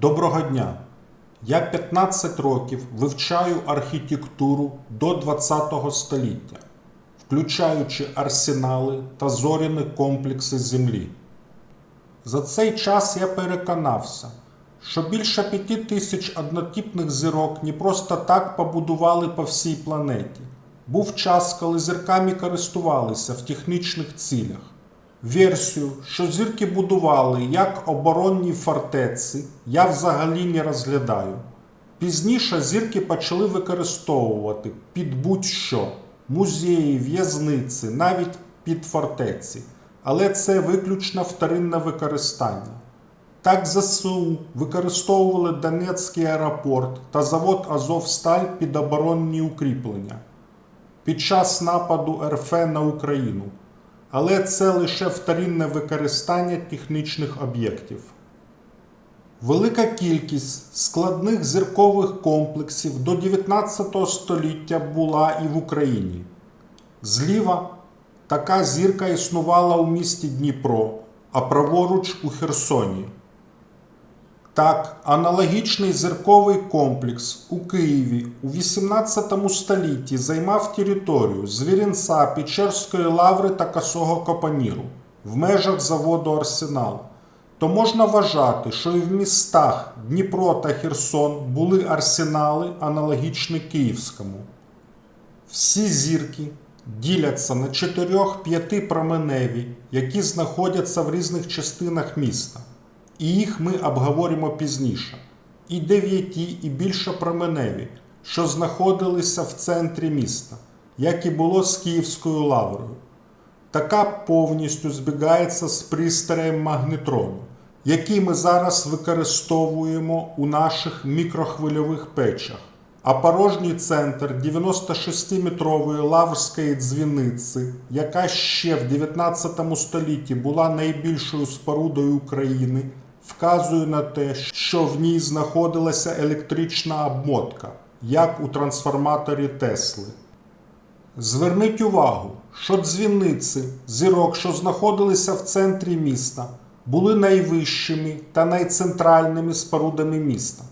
Доброго дня! Я 15 років вивчаю архітектуру до 20 століття, включаючи арсенали та зоряні комплекси Землі. За цей час я переконався, що більше п'яти тисяч однотипних зірок не просто так побудували по всій планеті. Був час, коли зірками користувалися в технічних цілях. Версію, що зірки будували як оборонні фортеці, я взагалі не розглядаю. Пізніше зірки почали використовувати під будь-що музеї, в'язниці, навіть під фортеці. Але це виключно вторинне використання. Так ЗСУ використовували Донецький аеропорт та завод Азовсталь під оборонні укріплення під час нападу РФ на Україну. Але це лише вторинне використання технічних об'єктів. Велика кількість складних зіркових комплексів до 19 століття була і в Україні. Зліва така зірка існувала у місті Дніпро, а праворуч у Херсоні. Так, аналогічний зірковий комплекс у Києві у 18 столітті займав територію Звірінця, Печерської лаври та Косого Капаніру в межах заводу Арсенал. То можна вважати, що і в містах Дніпро та Херсон були арсенали аналогічні Київському. Всі зірки діляться на 4-5 променеві, які знаходяться в різних частинах міста. І їх ми обговоримо пізніше. І дев'яті, і більше променеві, що знаходилися в центрі міста, як і було з Київською лаврою. Така повністю збігається з пристроєм магнетрону, який ми зараз використовуємо у наших мікрохвильових печах. А порожній центр 96-метрової лаврської дзвіниці, яка ще в 19 столітті була найбільшою спорудою України, вказує на те, що в ній знаходилася електрична обмотка, як у трансформаторі Тесли. Зверніть увагу, що дзвіниці зірок, що знаходилися в центрі міста, були найвищими та найцентральними спорудами міста.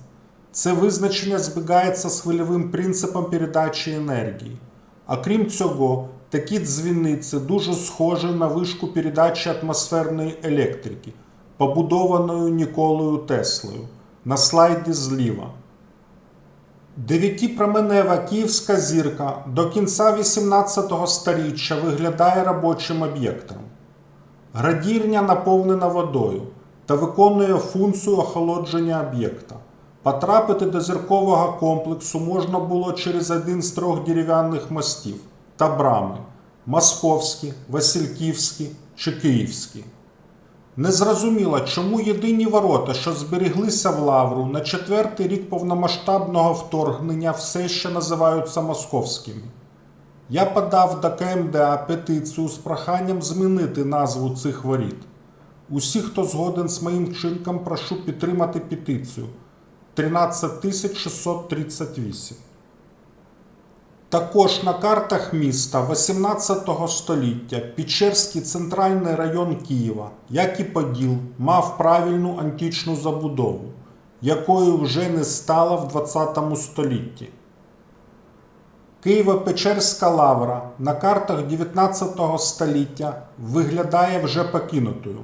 Це визначення збігається з хвильовим принципом передачі енергії. А крім цього, такі дзвіниці дуже схожі на вишку передачі атмосферної електрики, побудованою Ніколою Теслою на слайді зліва. Дев'ятипроменева київська зірка до кінця 18 століття виглядає робочим об'єктом. Градірня наповнена водою та виконує функцію охолодження об'єкта. Потрапити до зіркового комплексу можна було через один з трьох дерев'яних мостів та брами Московські, Васильківські чи Київські. Незрозуміло, чому єдині ворота, що зберіглися в Лавру на четвертий рік повномасштабного вторгнення, все ще називаються московськими. Я подав до КМДА петицію з проханням змінити назву цих воріт. Усі, хто згоден з моїм вчинком, прошу підтримати петицію 13638. Також на картах міста 18 століття Печерський центральний район Києва, як і Поділ, мав правильну античну забудову, якою вже не стало в 20 столітті. Києво-Печерська лавра на картах 19 століття виглядає вже покинутою.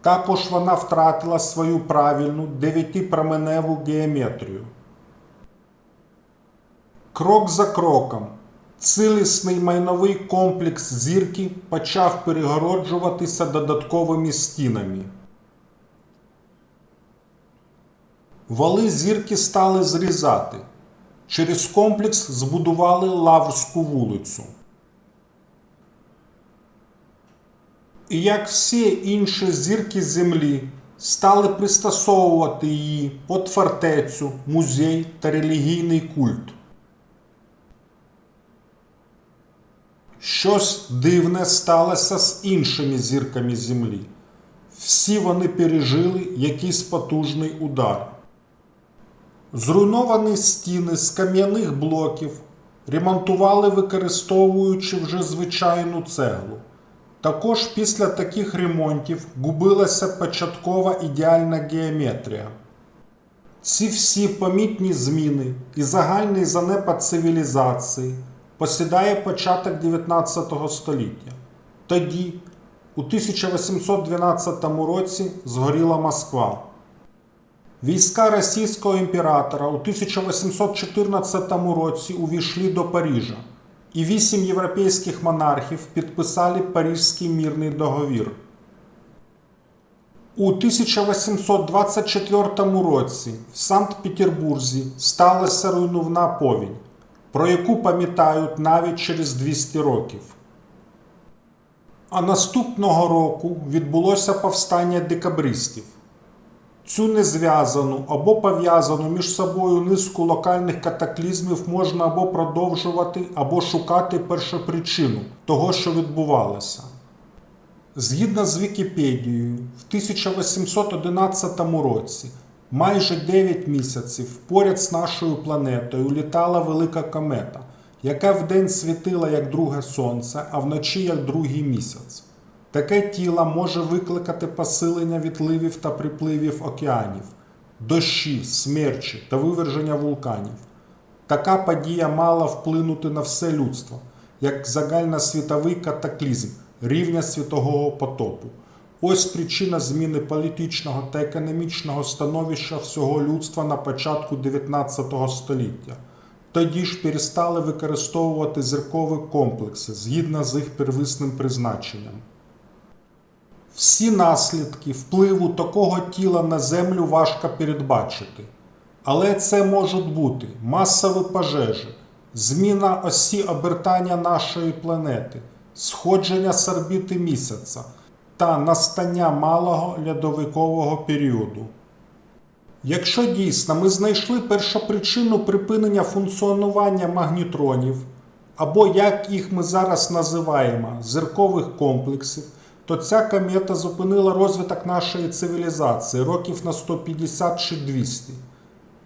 Також вона втратила свою правильну дев'ятипроменеву геометрію. Крок за кроком цілісний майновий комплекс зірки почав перегороджуватися додатковими стінами. Вали зірки стали зрізати. Через комплекс збудували Лаврську вулицю. І як всі інші зірки землі стали пристосовувати її під фортецю, музей та релігійний культ. Щось дивне сталося з іншими зірками Землі. Всі вони пережили якийсь потужний удар. Зруйновані стіни з кам'яних блоків ремонтували, використовуючи вже звичайну цеглу. Також після таких ремонтів губилася початкова ідеальна геометрія. Ці всі помітні зміни і загальний занепад цивілізації посідає початок 19 століття. Тоді, у 1812 році, згоріла Москва. Війська російського імператора у 1814 році увійшли до Парижа, і вісім європейських монархів підписали Паризький мирний договір. У 1824 році в Санкт-Петербурзі сталася руйнівна повінь, про яку пам'ятають навіть через 200 років. А наступного року відбулося повстання декабристів. Цю незв'язану або пов'язану між собою низку локальних катаклізмів можна або продовжувати, або шукати першопричину того, що відбувалося. Згідно з Вікіпедією, в 1811 році, майже 9 місяців поряд з нашою планетою літала велика комета, яка вдень світила як друге сонце, а вночі як другий місяць. Таке тіло може викликати посилення відливів та припливів океанів, дощі, смерчі та виверження вулканів. Така подія мала вплинути на все людство, як загальносвітовий катаклізм рівня світового потопу. Ось причина зміни політичного та економічного становища всього людства на початку 19 століття. Тоді ж перестали використовувати зіркові комплекси згідно з їх первісним призначенням. Всі наслідки впливу такого тіла на Землю важко передбачити. Але це можуть бути масові пожежі, зміна осі обертання нашої планети, сходження з орбіти місяця та настання малого льодовикового періоду. Якщо дійсно ми знайшли першопричину припинення функціонування магнітронів, або як їх ми зараз називаємо зіркових комплексів, то ця комета зупинила розвиток нашої цивілізації років на 150 чи 200.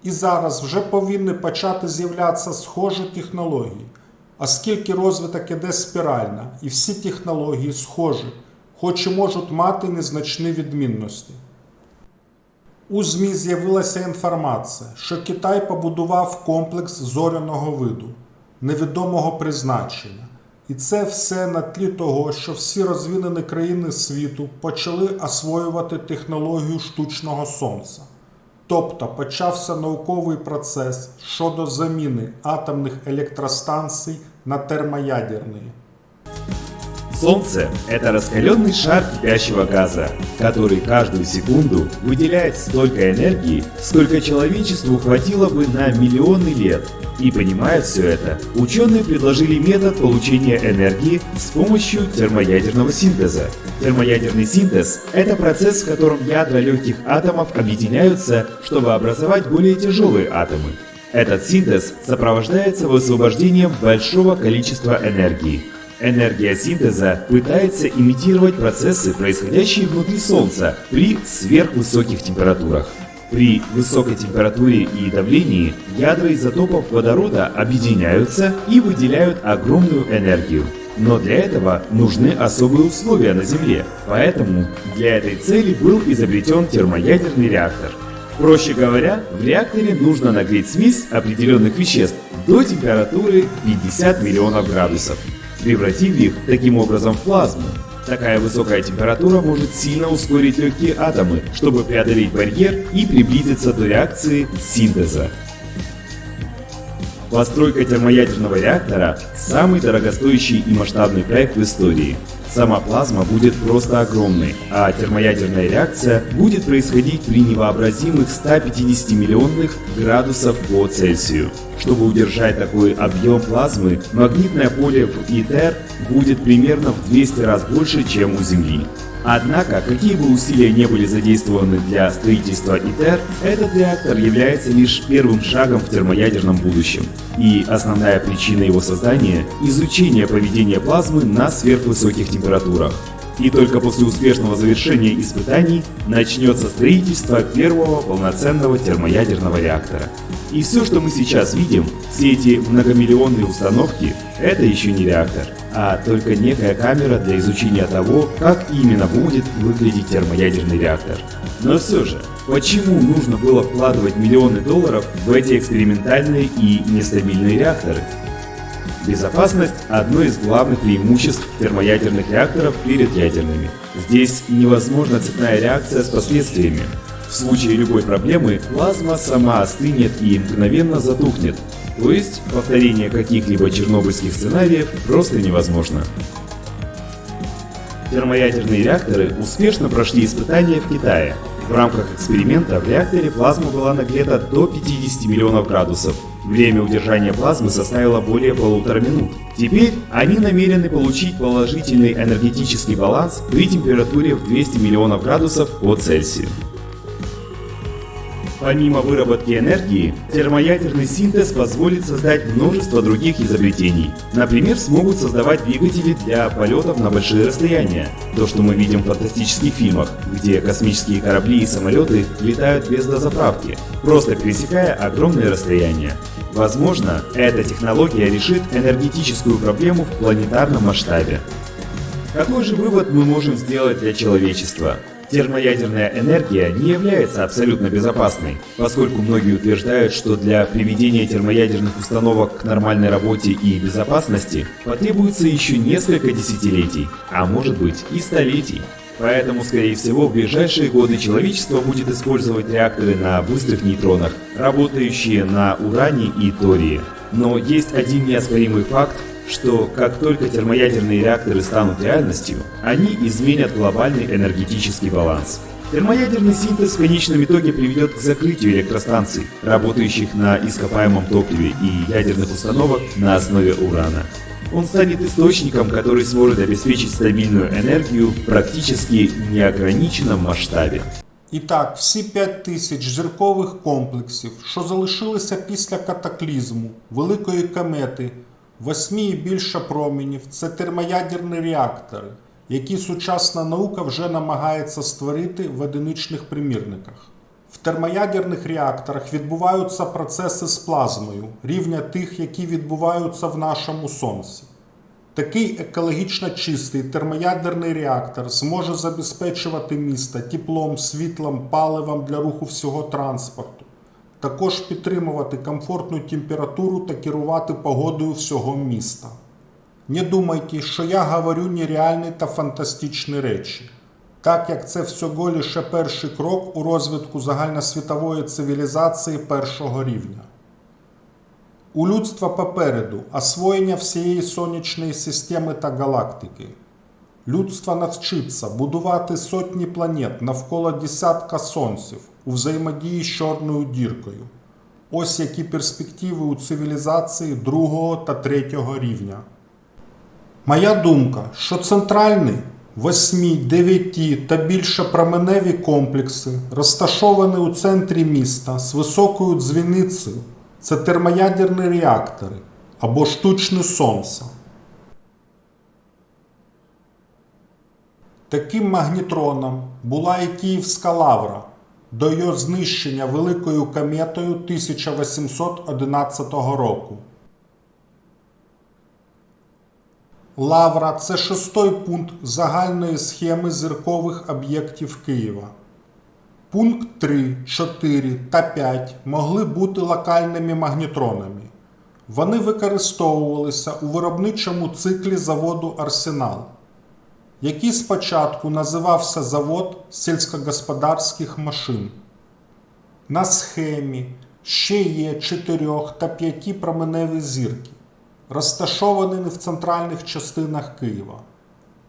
І зараз вже повинні почати з'являтися схожі технології, оскільки розвиток іде спірально, і всі технології схожі, хоч і можуть мати незначні відмінності. У ЗМІ з'явилася інформація, що Китай побудував комплекс зоряного виду невідомого призначення. І це все на тлі того, що всі розвинені країни світу почали освоювати технологію штучного сонця. Тобто почався науковий процес щодо заміни атомних електростанцій на термоядерні. Солнце – это раскаленный шар кипящего газа, который каждую секунду выделяет столько энергии, сколько человечеству хватило бы на миллионы лет. И понимая все это, ученые предложили метод получения энергии с помощью термоядерного синтеза. Термоядерный синтез – это процесс, в котором ядра легких атомов объединяются, чтобы образовать более тяжелые атомы. Этот синтез сопровождается высвобождением большого количества энергии. Энергия синтеза пытается имитировать процессы, происходящие внутри Солнца при сверхвысоких температурах. При высокой температуре и давлении ядра изотопов водорода объединяются и выделяют огромную энергию. Но для этого нужны особые условия на Земле, поэтому для этой цели был изобретен термоядерный реактор. Проще говоря, в реакторе нужно нагреть смесь определенных веществ до температуры 50 миллионов градусов превратив их таким образом в плазму. Такая высокая температура может сильно ускорить легкие атомы, чтобы преодолеть барьер и приблизиться до реакции синтеза. Постройка термоядерного реактора – самый дорогостоящий и масштабный проект в истории. Сама плазма будет просто огромной, а термоядерная реакция будет происходить при невообразимых 150 миллионных градусов по Цельсию. Чтобы удержать такой объем плазмы, магнитное поле в ИТЕР будет примерно в 200 раз больше, чем у Земли. Однако, какие бы усилия не были задействованы для строительства ИТЕР, этот реактор является лишь первым шагом в термоядерном будущем. И основная причина его создания – изучение поведения плазмы на сверхвысоких температурах. И только после успешного завершения испытаний начнется строительство первого полноценного термоядерного реактора. И все, что мы сейчас видим, Все эти многомиллионные установки – это еще не реактор, а только некая камера для изучения того, как именно будет выглядеть термоядерный реактор. Но все же, почему нужно было вкладывать миллионы долларов в эти экспериментальные и нестабильные реакторы? Безопасность – одно из главных преимуществ термоядерных реакторов перед ядерными. Здесь невозможна цепная реакция с последствиями. В случае любой проблемы плазма сама остынет и мгновенно затухнет. То есть повторение каких-либо чернобыльских сценариев просто невозможно. Термоядерные реакторы успешно прошли испытания в Китае. В рамках эксперимента в реакторе плазма была нагрета до 50 миллионов градусов. Время удержания плазмы составило более полутора минут. Теперь они намерены получить положительный энергетический баланс при температуре в 200 миллионов градусов по Цельсию. Помимо выработки энергии, термоядерный синтез позволит создать множество других изобретений. Например, смогут создавать двигатели для полетов на большие расстояния. То, что мы видим в фантастических фильмах, где космические корабли и самолеты летают без дозаправки, просто пересекая огромные расстояния. Возможно, эта технология решит энергетическую проблему в планетарном масштабе. Какой же вывод мы можем сделать для человечества? Термоядерная энергия не является абсолютно безопасной, поскольку многие утверждают, что для приведения термоядерных установок к нормальной работе и безопасности потребуется еще несколько десятилетий, а может быть и столетий. Поэтому, скорее всего, в ближайшие годы человечество будет использовать реакторы на быстрых нейтронах, работающие на уране и тории. Но есть один неоспоримый факт, что как только термоядерные реакторы станут реальностью, они изменят глобальный энергетический баланс. Термоядерный синтез в конечном итоге приведет к закрытию электростанций, работающих на ископаемом топливе и ядерных установок на основе урана. Он станет источником, который сможет обеспечить стабильную энергию в практически неограниченном масштабе. І так, всі 5 тисяч зіркових комплексів, що залишилися після катаклізму, великої комети, восьмі і більше променів це термоядерні реактори, які сучасна наука вже намагається створити в одиничних примірниках. В термоядерних реакторах відбуваються процеси з плазмою, рівня тих, які відбуваються в нашому сонці. Такий екологічно чистий термоядерний реактор зможе забезпечувати місто теплом, світлом, паливом для руху всього транспорту, також підтримувати комфортну температуру та керувати погодою всього міста. Не думайте, що я говорю нереальні та фантастичні речі, так як це всього лише перший крок у розвитку загальносвітової цивілізації першого рівня. У людства попереду освоєння всієї сонячної системи та галактики. Людство навчиться будувати сотні планет навколо десятка сонців у взаємодії з чорною діркою. Ось які перспективи у цивілізації другого та третього рівня. Моя думка, що центральні 8, 9 та більше променеві комплекси, розташовані у центрі міста з високою дзвіницею, це термоядерні реактори або штучне сонце. Таким магнітроном була і Київська лавра до її знищення великою кометою 1811 року. Лавра це шостий пункт загальної схеми зіркових об'єктів Києва. Пункт 3, 4 та 5 могли бути локальними магнітронами. Вони використовувалися у виробничому циклі заводу Арсенал, який спочатку називався Завод сільськогосподарських машин. На схемі ще є 4 та 5 променеві зірки, розташовані в центральних частинах Києва.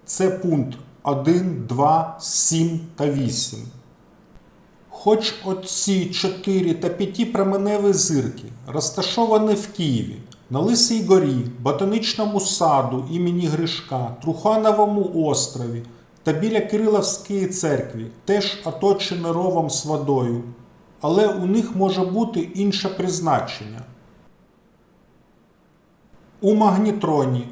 Це пункт 1, 2, 7 та 8. Хоч оці 4 та 5 променеві зирки розташовані в Києві, на Лисій горі, Ботанічному саду імені Гришка, Трухановому острові та біля Кириловської церкви, теж оточені ровом з водою, але у них може бути інше призначення. У магнітроні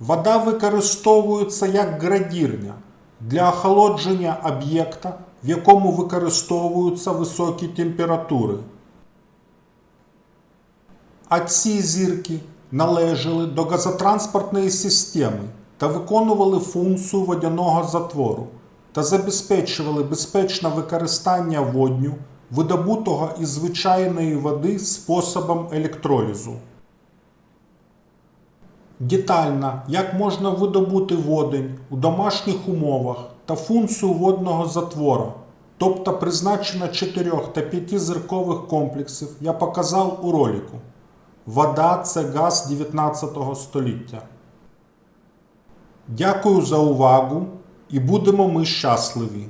вода використовується як градірня для охолодження об'єкта, в якому використовуються високі температури. А ці зірки належали до газотранспортної системи та виконували функцію водяного затвору та забезпечували безпечне використання водню, видобутого із звичайної води способом електролізу. Детально, як можна видобути водень у домашніх умовах та функцію водного затвора, тобто призначено 4 та 5 зіркових комплексів, я показав у ролику. Вода це газ 19 століття. Дякую за увагу і будемо ми щасливі!